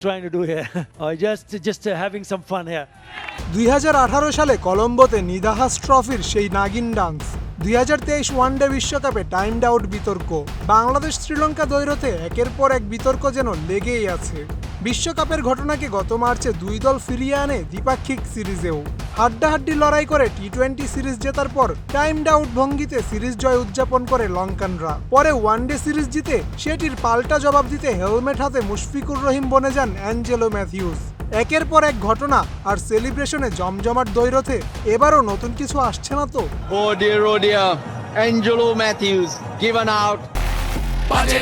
trying to do here? or just just uh, having some fun here? দুই হাজার আঠারো সালে কলম্বোতে নিদাহাস ট্রফির সেই নাগিন ডান্স দুই ওয়ানডে বিশ্বকাপে টাইমড আউট বিতর্ক বাংলাদেশ শ্রীলঙ্কা দ্বৈরথে একের পর এক বিতর্ক যেন লেগেই আছে বিশ্বকাপের ঘটনাকে গত মার্চে দুই দল ফিরিয়ে আনে দ্বিপাক্ষিক সিরিজেও হাড্ডাহাড্ডি লড়াই করে টি টোয়েন্টি সিরিজ জেতার পর টাইমড আউট ভঙ্গিতে সিরিজ জয় উদযাপন করে লঙ্কানরা পরে ওয়ানডে সিরিজ জিতে সেটির পাল্টা জবাব দিতে হেলমেট হাতে মুশফিকুর রহিম বনে যান অ্যাঞ্জেলো ম্যাথিউস একের পর এক ঘটনা আর সেলিব্রেশনে জমজমাট দৈরথে এবারও নতুন কিছু আসছে না তো Oh dear, oh. Angelo Matthews given out. বাজে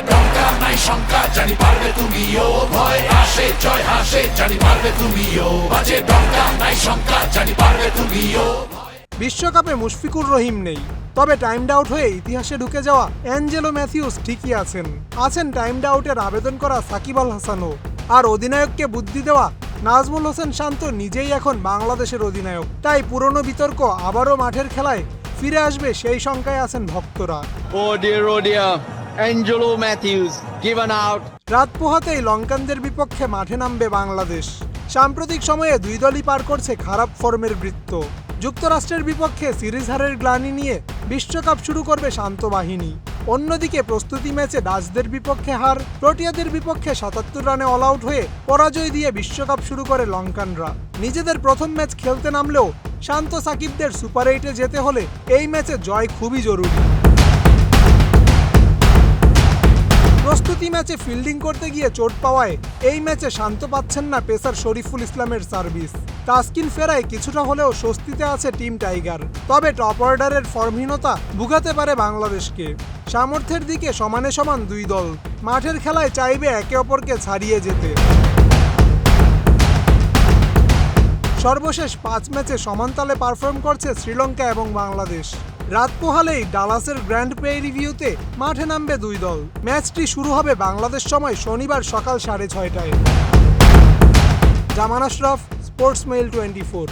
নাই শঙ্কা জানি পারবে তুমিও ভয় আসে হাসে জানি পারবে তুমিও। বাজে ডঙ্কা নাই শঙ্কা জানি পারবে তুমিও। বিশ্বকাপে মুশফিকুর রহিম নেই। তবে টাইমড আউট হয়ে ইতিহাসে ঢুকে যাওয়া অ্যাঞ্জেলো ম্যাথিউস ঠিকই আছেন। আছেন টাইমড আউটের আবেদন করা সাকিব আল হাসানও। আর অধিনায়ককে বুদ্ধি দেওয়া নাজমুল হোসেন শান্ত নিজেই এখন বাংলাদেশের অধিনায়ক। তাই পুরনো বিতর্ক আবারও মাঠের খেলায় ফিরে আসবে সেই শঙ্কায় আছেন ভক্তরা। Oh dear, oh dear. Angelo Matthews given out রাত পোহাতেই লঙ্কানদের বিপক্ষে মাঠে নামবে বাংলাদেশ। সাম্প্রতিক সময়ে দুই দলই পার করছে খারাপ ফর্মের বৃত্ত। যুক্তরাষ্ট্রের বিপক্ষে সিরিজ হারের গ্লানি নিয়ে বিশ্বকাপ শুরু করবে শান্ত বাহিনী। অন্যদিকে প্রস্তুতি ম্যাচে ডাচদের বিপক্ষে হার প্রোটিয়াদের বিপক্ষে সাতাত্তর রানে অল আউট হয়ে পরাজয় দিয়ে বিশ্বকাপ শুরু করে লঙ্কানরা। নিজেদের প্রথম ম্যাচ খেলতে নামলেও শান্ত সাকিবদের সুপার এইটে যেতে হলে এই ম্যাচে জয় খুবই জরুরি। ম্যাচে ফিল্ডিং করতে গিয়ে চোট পাওয়ায় এই ম্যাচে শান্ত পাচ্ছেন না পেসার শরীফুল ইসলামের সার্ভিস। তাসকিন ফেরায় কিছুটা হলেও স্বস্তিতে আছে টিম টাইগার। তবে টপ অর্ডারের ফর্মহীনতা ভুগাতে পারে বাংলাদেশকে। সামর্থ্যের দিকে সমানে সমান দুই দল। মাঠের খেলায় চাইবে একে অপরকে ছাড়িয়ে যেতে। সর্বশেষ পাঁচ ম্যাচে সমানতালে পারফর্ম করছে শ্রীলঙ্কা এবং বাংলাদেশ। রাত পোহালেই ডালাসের গ্র্যান্ড পে রিভিউতে মাঠে নামবে দুই দল। ম্যাচটি শুরু হবে বাংলাদেশ সময় শনিবার সকাল সাড়ে ছয়টায়। Zaman Ashraf sports mail twenty four.